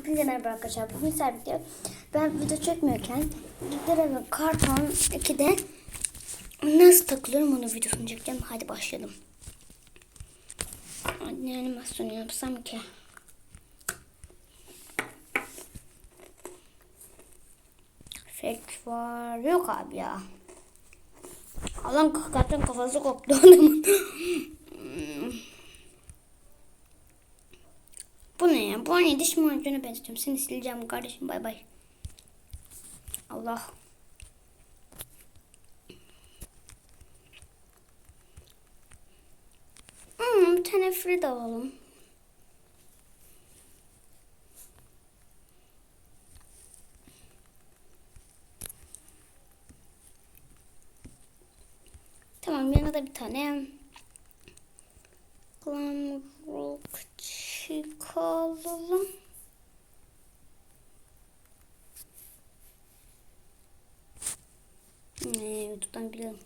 Hepinize merhaba arkadaşlar. Bugün servisde ben video çekmiyorken Gitler ve Karton 2'de nasıl takılıyorum onu videosunu çekeceğim. Hadi başlayalım. Ne animasyonu yapsam ki? Fake var. Yok abi ya. Alan hakikaten kafası koptu adamın. Ya? Bu ne? Diş macunu ben istiyorum. Seni sileceğim kardeşim. Bay bay. Allah. Hmm, tane Frida alalım. Tamam yanına da bir tane Glamrock çıkalım. Ne YouTube'dan biliyorum.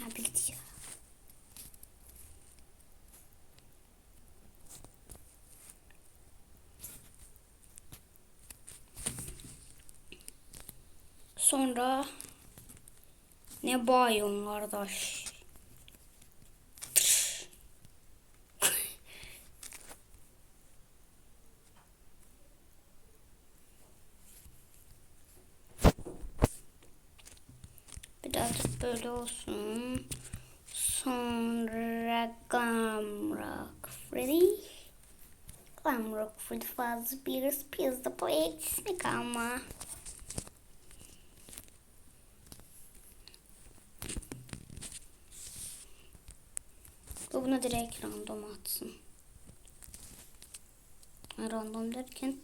Ya bildi. Sonra ne bağıyorsun kardeş? Birazcık böyle olsun. Sonra Glamrock Freddy. Glamrock Freddy fazla bir pizza poetisine kalma. Bu buna direkt random atsın. Random derken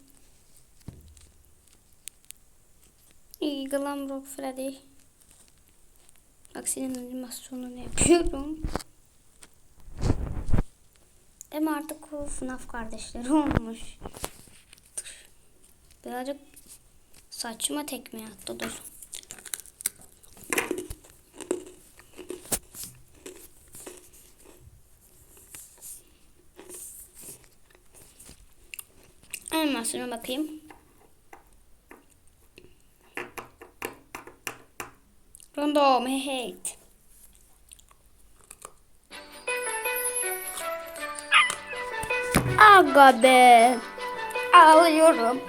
İyi Glamrock Freddy. Bak senin animasyonunu yapıyorum. Ama artık o FNAF kardeşleri olmuş. Birazcık saçma tekme attı dur. Animasyona bakayım. Random hate. Aga be. Ağlıyorum.